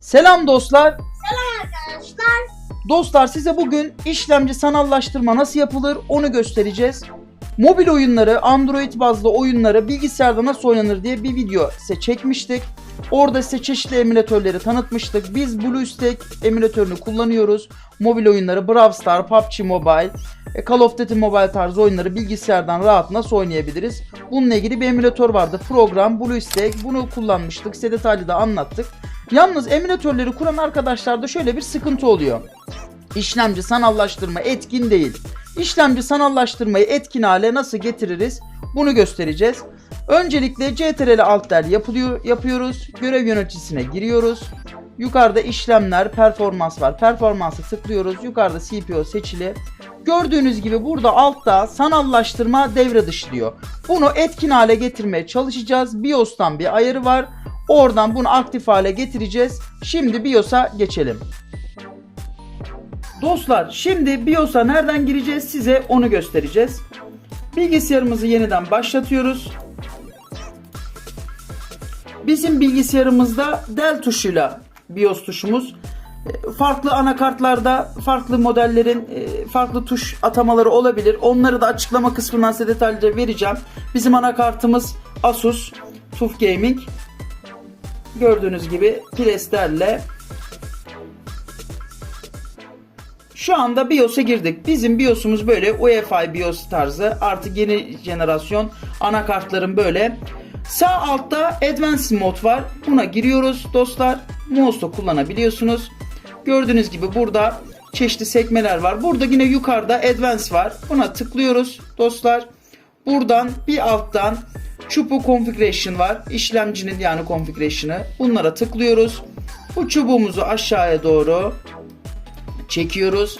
Selam dostlar. Arkadaşlar Dostlar size bugün işlemci sanallaştırma nasıl yapılır onu göstereceğiz. Mobil oyunları, Android bazlı oyunları bilgisayarda nasıl oynanır diye bir video size çekmiştik. Orada size çeşitli emülatörleri tanıtmıştık. Biz BlueStack emülatörünü kullanıyoruz. Mobil oyunları Brawl Stars, PUBG Mobile, e, Call of Duty Mobile tarzı oyunları bilgisayardan rahat nasıl oynayabiliriz? Bununla ilgili bir emülatör vardı. Program BlueStack. Bunu kullanmıştık. Size detaylı da anlattık. Yalnız emülatörleri kuran arkadaşlarda şöyle bir sıkıntı oluyor. İşlemci sanallaştırma etkin değil. İşlemci sanallaştırmayı etkin hale nasıl getiririz? Bunu göstereceğiz. Öncelikle CTRL alt del yapılıyor, yapıyoruz. Görev yöneticisine giriyoruz. Yukarıda işlemler, performans var. Performansı tıklıyoruz. Yukarıda CPU seçili. Gördüğünüz gibi burada altta sanallaştırma devre dışı diyor. Bunu etkin hale getirmeye çalışacağız. BIOS'tan bir ayarı var. Oradan bunu aktif hale getireceğiz. Şimdi BIOS'a geçelim. Dostlar şimdi BIOS'a nereden gireceğiz size onu göstereceğiz. Bilgisayarımızı yeniden başlatıyoruz. Bizim bilgisayarımızda del tuşuyla BIOS tuşumuz. E, Farklı anakartlarda farklı modellerin e, farklı tuş atamaları olabilir. Onları da açıklama kısmından size detaylıca vereceğim. Bizim anakartımız Asus TUF Gaming. Gördüğünüz gibi preslerle Şu anda BIOS'a girdik. Bizim BIOS'umuz böyle UEFI BIOS tarzı. Artık yeni jenerasyon anakartların böyle. Sağ altta Advanced Mode var. Buna giriyoruz dostlar. Mouse'la kullanabiliyorsunuz. Gördüğünüz gibi burada çeşitli sekmeler var. Burada yine yukarıda Advanced var. Buna tıklıyoruz dostlar. Buradan bir alttan çubuğu configuration var. İşlemcinin yani configuration'ı. Bunlara tıklıyoruz. Bu çubuğumuzu aşağıya doğru çekiyoruz.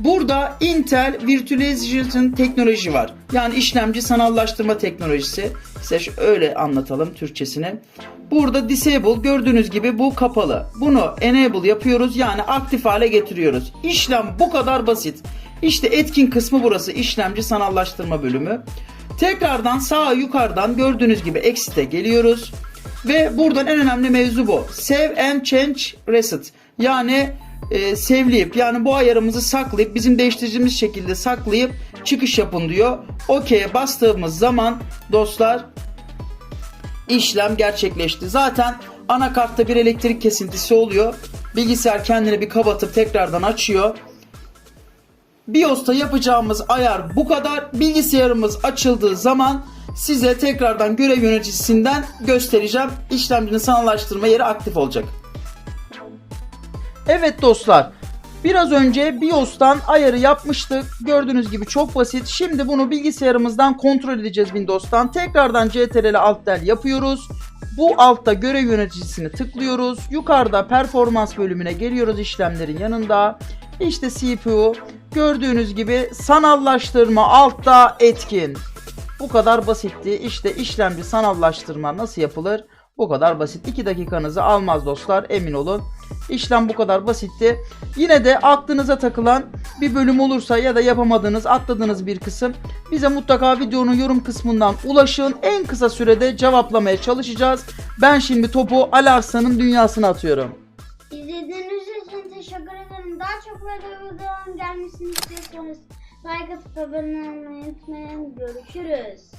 Burada Intel Virtualization teknoloji var. Yani işlemci sanallaştırma teknolojisi. Size öyle anlatalım Türkçesini. Burada disable gördüğünüz gibi bu kapalı. Bunu enable yapıyoruz yani aktif hale getiriyoruz. İşlem bu kadar basit. İşte etkin kısmı burası işlemci sanallaştırma bölümü. Tekrardan sağ yukarıdan gördüğünüz gibi exit'e geliyoruz. Ve buradan en önemli mevzu bu. Save and change reset. Yani e, sevleyip yani bu ayarımızı saklayıp bizim değiştirdiğimiz şekilde saklayıp çıkış yapın diyor. OK'ye bastığımız zaman dostlar işlem gerçekleşti. Zaten anakartta bir elektrik kesintisi oluyor. Bilgisayar kendini bir kapatıp tekrardan açıyor. BIOS'ta yapacağımız ayar bu kadar. Bilgisayarımız açıldığı zaman size tekrardan görev yöneticisinden göstereceğim. İşlemcinin sanallaştırma yeri aktif olacak. Evet dostlar. Biraz önce BIOS'tan ayarı yapmıştık. Gördüğünüz gibi çok basit. Şimdi bunu bilgisayarımızdan kontrol edeceğiz Windows'tan. Tekrardan CTRL Alt Del yapıyoruz. Bu altta görev yöneticisini tıklıyoruz. Yukarıda performans bölümüne geliyoruz işlemlerin yanında. İşte CPU. Gördüğünüz gibi sanallaştırma altta etkin. Bu kadar basitti. İşte işlemci sanallaştırma nasıl yapılır? Bu kadar basit. 2 dakikanızı almaz dostlar emin olun. İşlem bu kadar basitti. Yine de aklınıza takılan bir bölüm olursa ya da yapamadığınız, atladığınız bir kısım bize mutlaka videonun yorum kısmından ulaşın. En kısa sürede cevaplamaya çalışacağız. Ben şimdi topu Alarslan'ın dünyasına atıyorum. Like atıp abone olmayı unutmayın. Görüşürüz.